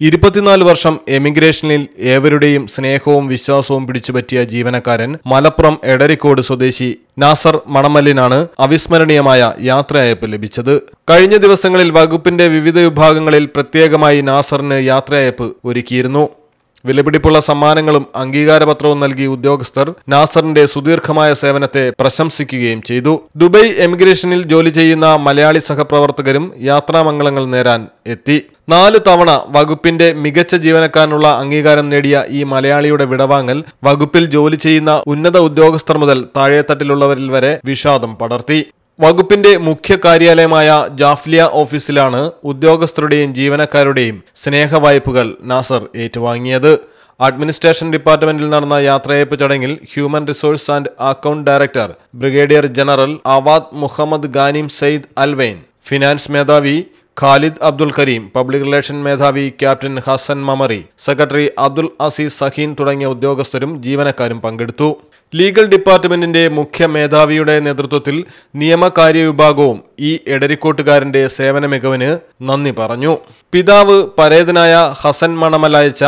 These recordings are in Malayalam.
ഇരുപത്തിനാല് വർഷം എമിഗ്രേഷനിൽ ഏവരുടെയും സ്നേഹവും വിശ്വാസവും പിടിച്ചുപറ്റിയ ജീവനക്കാരൻ മലപ്പുറം എടരിക്കോട് സ്വദേശി നാസർ മണമല്ലിനാണ് അവിസ്മരണീയമായ യാത്രയയപ്പ് ലഭിച്ചത്. കഴിഞ്ഞ ദിവസങ്ങളിൽ വകുപ്പിന്റെ വിവിധ വിഭാഗങ്ങളിൽ പ്രത്യേകമായി നാസറിന് യാത്രയയപ്പ് ഒരുക്കിയിരുന്നു. വിലപിടിപ്പുള്ള സമ്മാനങ്ങളും അംഗീകാരപത്രവും നൽകി ഉദ്യോഗസ്ഥർ നാസറിന്റെ സുദീർഘമായ സേവനത്തെ പ്രശംസിക്കുകയും ചെയ്തു. ദുബൈ എമിഗ്രേഷനിൽ ജോലി ചെയ്യുന്ന മലയാളി സഹപ്രവർത്തകരും യാത്രാമംഗളങ്ങൾ നേരാൻ എത്തി. നാല് തവണ വകുപ്പിന്റെ മികച്ച ജീവനക്കാരനുള്ള അംഗീകാരം നേടിയ ഈ മലയാളിയുടെ വിടവാങ്ങൽ വകുപ്പിൽ ജോലി ചെയ്യുന്ന ഉന്നത ഉദ്യോഗസ്ഥർ മുതൽ താഴെത്തട്ടിലുള്ളവരിൽ വരെ വിഷാദം പടർത്തി. വകുപ്പിന്റെ മുഖ്യ കാര്യാലയമായ ജാഫ്ലിയ ഓഫീസിലാണ് ഉദ്യോഗസ്ഥരുടെയും ജീവനക്കാരുടെയും സ്നേഹ വായ്പകൾ നാസർ ഏറ്റുവാങ്ങിയത്. അഡ്മിനിസ്ട്രേഷൻ ഡിപ്പാർട്ട്മെന്റിൽ നടന്ന യാത്രയയപ്പ് ചടങ്ങിൽ human resource and account director brigadier general Awad Muhammad Ghanim Saeed Alwain finance മേധാവി Khalid Abdul Karim public relation മേധാവി captain Hassan Mamari secretary Abdul Aziz Saheen തുടങ്ങിയ ഉദ്യോഗസ്ഥരും ജീവനക്കാരും പങ്കെടുത്തു. ലീഗൽ ഡിപ്പാർട്ട്മെന്റിന്റെ മുഖ്യ മേധാവിയുടെ നേതൃത്വത്തിൽ നിയമകാര്യ വിഭാഗവും ഈ എടരിക്കോട്ടുകാരന്റെ സേവന മികവിന് നന്ദി പറഞ്ഞു. പിതാവ് പരേതനായ ഹസൻ മണമൽ അയച്ച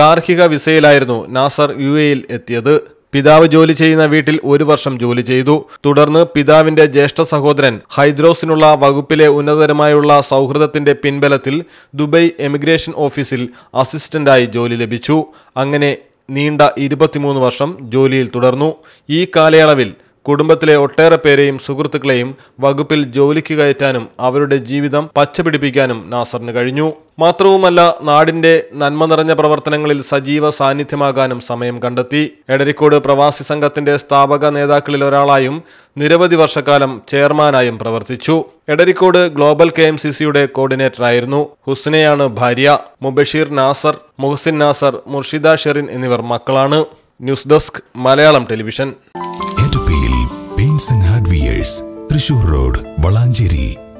ഗാർഹിക വിസയിലായിരുന്നു നാസർ യു എയിൽ എത്തിയത്. പിതാവ് ജോലി ചെയ്യുന്ന വീട്ടിൽ ഒരു വർഷം ജോലി ചെയ്തു. തുടർന്ന് പിതാവിന്റെ ജ്യേഷ്ഠ സഹോദരൻ ഹൈദ്രോസിനുള്ള വകുപ്പിലെ ഉന്നതരമായുള്ള സൗഹൃദത്തിന്റെ പിൻബലത്തിൽ ദുബൈ എമിഗ്രേഷൻ ഓഫീസിൽ അസിസ്റ്റന്റായി ജോലി ലഭിച്ചു. അങ്ങനെ നീണ്ട ഇരുപത്തിമൂന്ന് വർഷം ജോലിയിൽ തുടർന്നു. ഈ കാലയളവിൽ കുടുംബത്തിലെ ഒട്ടേറെ പേരെയും സുഹൃത്തുക്കളെയും വകുപ്പിൽ ജോലിക്ക് കയറ്റാനും അവരുടെ ജീവിതം പച്ചപിടിപ്പിക്കാനും നാസറിന് കഴിഞ്ഞു. മാത്രവുമല്ല നാടിന്റെ നന്മ നിറഞ്ഞ പ്രവർത്തനങ്ങളിൽ സജീവ സാന്നിധ്യമാകാനും സമയം കണ്ടെത്തി. എടരിക്കോട് പ്രവാസി സംഘത്തിന്റെ സ്ഥാപക നേതാക്കളിൽ ഒരാളായും നിരവധി വർഷക്കാലം ചെയർമാനായും പ്രവർത്തിച്ചു. Edarikode global K M C സിയുടെ കോർഡിനേറ്ററായിരുന്നു. ഹുസ്നയാണ് ഭാര്യ. മുബഷീർ നാസർ മുഹസിൻ നാസർ മുർഷിദ ഷെറിൻ എന്നിവർ മക്കളാണ്. News desk Malayalam television. എറ്റപ്പിയിൽ paints and hardwares Thrissur road Valanchery